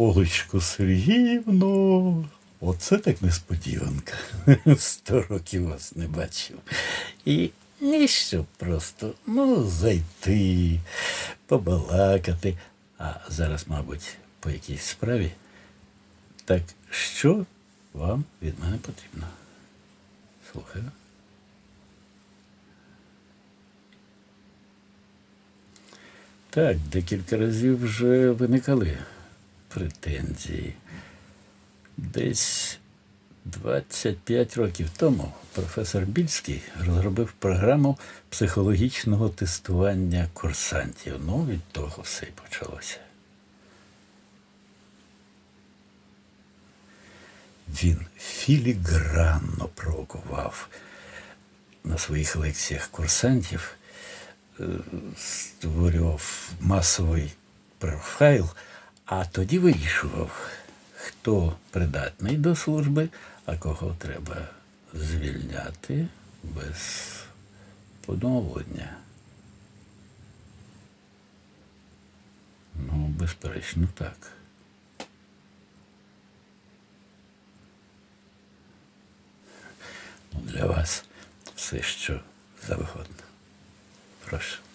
Олечко Сергіївно, оце так несподіванка. Сто років вас не бачив. І ніщо просто, ну, зайти, побалакати. А зараз, мабуть, по якійсь справі. Так що вам від мене потрібно? Слухаю. Так, декілька разів вже виникали претензії. Десь 25 років тому професор Більський розробив програму психологічного тестування курсантів. Ну, від того все і почалося. Він філігранно провокував на своїх лекціях курсантів, е, створював масовий профайл, а тоді вирішував, хто придатний до служби, а кого треба звільняти без поновлення. Ну, безперечно, так. Ну, Для вас все, що завгодно. Прошу.